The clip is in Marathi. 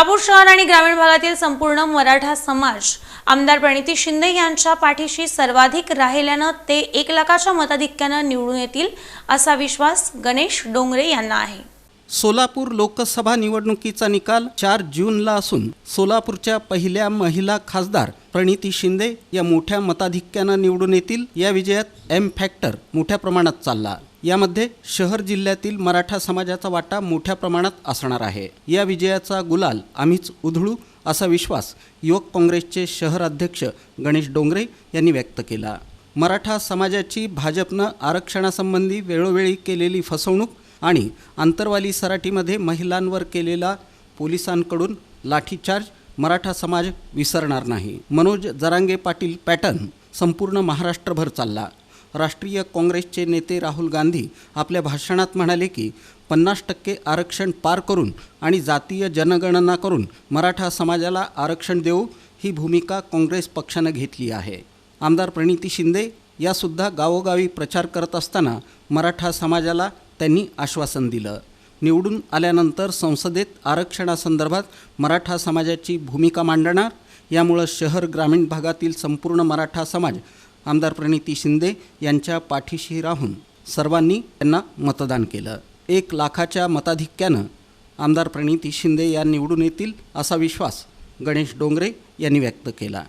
सोलापूर शहर आणि ग्रामीण भागातील संपूर्ण मराठा समाज आमदार प्रणिती शिंदे यांच्या पाठीशी सर्वाधिक राहिल्यानं ते एक लाखाच्या मताधिक्यानं निवडून येतील असा विश्वास गणेश डोंगरे यांना आहे. सोलापूर लोकसभा निवडणुकीचा निकाल चार जूनला असून सोलापूरच्या पहिल्या महिला खासदार प्रणिती शिंदे या मोठ्या मताधिक्यानं निवडून येतील. या विजयात एम फॅक्टर मोठ्या प्रमाणात चालला. यामध्ये शहर जिल्ह्यातील मराठा समाजाचा वाटा मोठ्या प्रमाणात असणार आहे. या विजयाचा गुलाल आम्हीच उधळू असा विश्वास युवक काँग्रेसचे शहर अध्यक्ष गणेश डोंगरे यांनी व्यक्त केला. मराठा समाजाची भाजपनं आरक्षणासंबंधी वेळोवेळी केलेली फसवणूक आणि आंतरवाली सराटीमध्ये महिलांवर केलेला पोलिसांकडून लाठीचार्ज मराठा समाज विसरणार नाही. मनोज जरांगे पाटील पॅटर्न संपूर्ण महाराष्ट्रभर चालला. राष्ट्रीय काँग्रेसचे नेते राहुल गांधी आपल्या भाषणात म्हणाले की पन्नास टक्के आरक्षण पार करून आणि जातीय जनगणना करून मराठा समाजाला आरक्षण देऊ ही भूमिका काँग्रेस पक्षानं घेतली आहे. आमदार प्रणिती शिंदे यासुद्धा गावोगावी प्रचार करत असताना मराठा समाजाला त्यांनी आश्वासन दिलं. निवडून आल्यानंतर संसदेत आरक्षणासंदर्भात मराठा समाजाची भूमिका मांडणार यामुळं शहर ग्रामीण भागातील संपूर्ण मराठा समाज आमदार प्रणिती शिंदे यांच्या पाठीशी राहून सर्वांनी त्यांना मतदान केलं. एक लाखाच्या मताधिक्यानं आमदार प्रणिती शिंदे या निवडून येतील असा विश्वास गणेश डोंगरे यांनी व्यक्त केला.